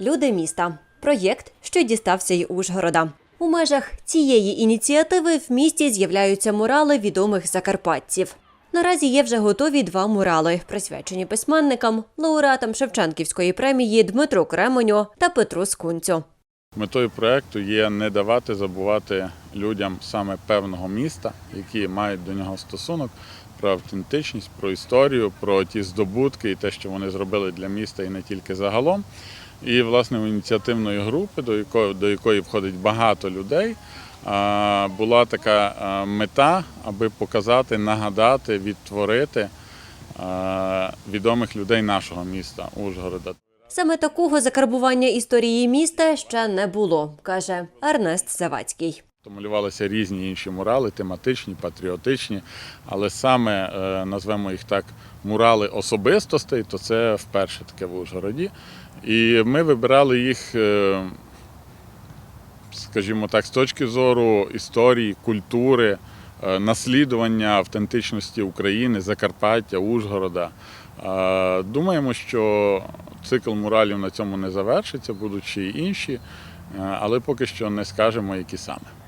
Люди міста проєкт, що дістався й Ужгорода. У межах цієї ініціативи в місті з'являються мурали відомих закарпатців. Наразі є вже готові два мурали, присвячені письменникам, лауреатам Шевченківської премії Дмитру Кременю та Петру Скунцю. Метою проекту є не давати забувати людям саме певного міста, які мають до нього стосунок, про автентичність, про історію, про ті здобутки і те, що вони зробили для міста і не тільки загалом. І власне у ініціативної групи, до якої, до якої входить багато людей, була така мета, аби показати, нагадати, відтворити відомих людей нашого міста Ужгорода. Саме такого закарбування історії міста ще не було, каже Ернест Завадський. Малювалися різні інші мурали, тематичні, патріотичні, але саме е, назвемо їх так мурали особистостей, то це вперше таке в Ужгороді. І ми вибирали їх, е, скажімо так, з точки зору історії, культури, е, наслідування автентичності України, Закарпаття, Ужгорода. Думаємо, що цикл муралів на цьому не завершиться, будуть ще й інші, але поки що не скажемо, які саме.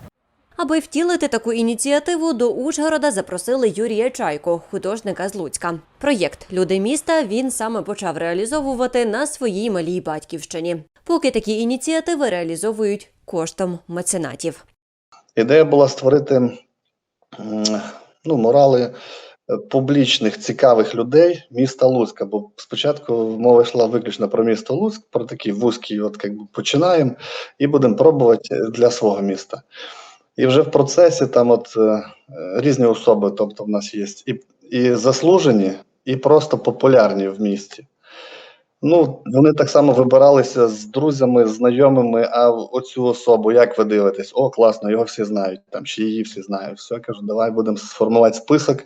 Аби втілити таку ініціативу, до Ужгорода запросили Юрія Чайко, художника з Луцька. Проєкт Люди міста він саме почав реалізовувати на своїй малій батьківщині. Поки такі ініціативи реалізовують коштом меценатів. Ідея була створити ну, морали е, публічних цікавих людей міста Луцька. Бо спочатку мова йшла виключно про місто Луцьк, про такий вузький, от як би починаємо, і будемо пробувати для свого міста. І вже в процесі там от е, різні особи, тобто в нас є і, і заслужені, і просто популярні в місті. Ну, вони так само вибиралися з друзями, знайомими, а оцю особу, як ви дивитесь? О, класно, його всі знають, там ще її всі знають. Все, кажу, давай будемо сформувати список.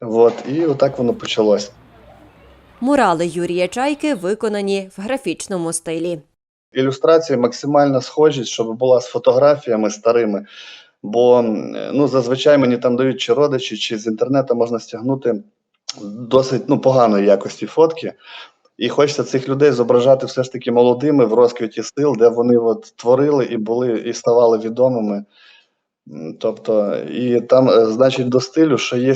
От, і отак воно почалось. Мурали Юрія Чайки виконані в графічному стилі. Ілюстрації максимальна схожість, щоб була з фотографіями старими. Бо ну, зазвичай мені там дають чи родичі, чи з інтернету можна стягнути досить ну, поганої якості фотки. І хочеться цих людей зображати все ж таки молодими в розквіті сил, де вони от творили і були, і ставали відомими. Тобто, і там, е, значить, до стилю, що є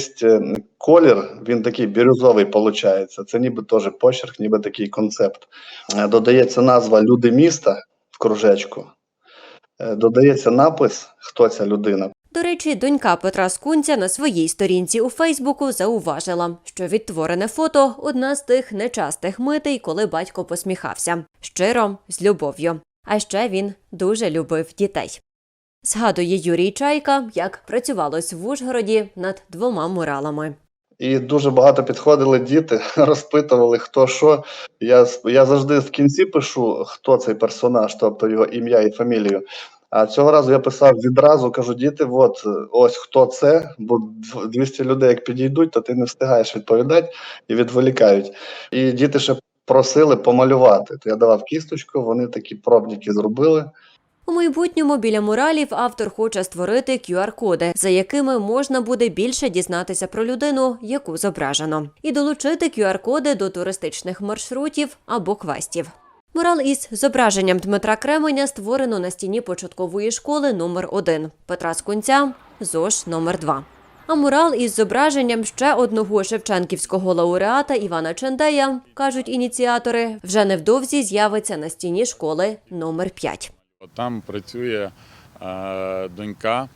колір, він такий бірюзовий виходить. Це ніби теж почерк, ніби такий концепт. Е, Додається назва Люди міста в кружечку. Е, Додається напис, хто ця людина. До речі, донька Петра Скунця на своїй сторінці у Фейсбуку зауважила, що відтворене фото одна з тих нечастих митей, коли батько посміхався щиро з любов'ю. А ще він дуже любив дітей. Згадує Юрій Чайка, як працювалось в Ужгороді над двома муралами. І дуже багато підходили діти, розпитували, хто що. Я, я завжди в кінці пишу, хто цей персонаж, тобто його ім'я і фамілію. А цього разу я писав відразу, кажу, діти, от ось хто це, бо дв- 200 людей, як підійдуть, то ти не встигаєш відповідати і відволікають. І діти ще просили помалювати. То я давав кісточку, вони такі пробники зробили. У майбутньому біля муралів автор хоче створити QR-коди, за якими можна буде більше дізнатися про людину, яку зображено, і долучити QR-коди до туристичних маршрутів або квестів. Мурал із зображенням Дмитра Кременя створено на стіні початкової школи номер 1 Петра Скунця, ЗОЖ номер 2 А мурал із зображенням ще одного шевченківського лауреата Івана Чендея, кажуть ініціатори, вже невдовзі з'явиться на стіні школи номер 5 От Там працює е, донька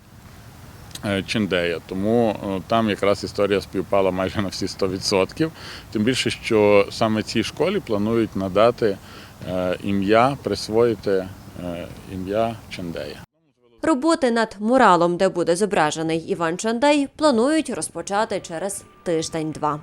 е, Чендея, тому е, там якраз історія співпала майже на всі 100%. Тим більше, що саме цій школі планують надати ім'я, присвоїти ім'я Чендея. Роботи над муралом, де буде зображений Іван Чандей, планують розпочати через тиждень-два.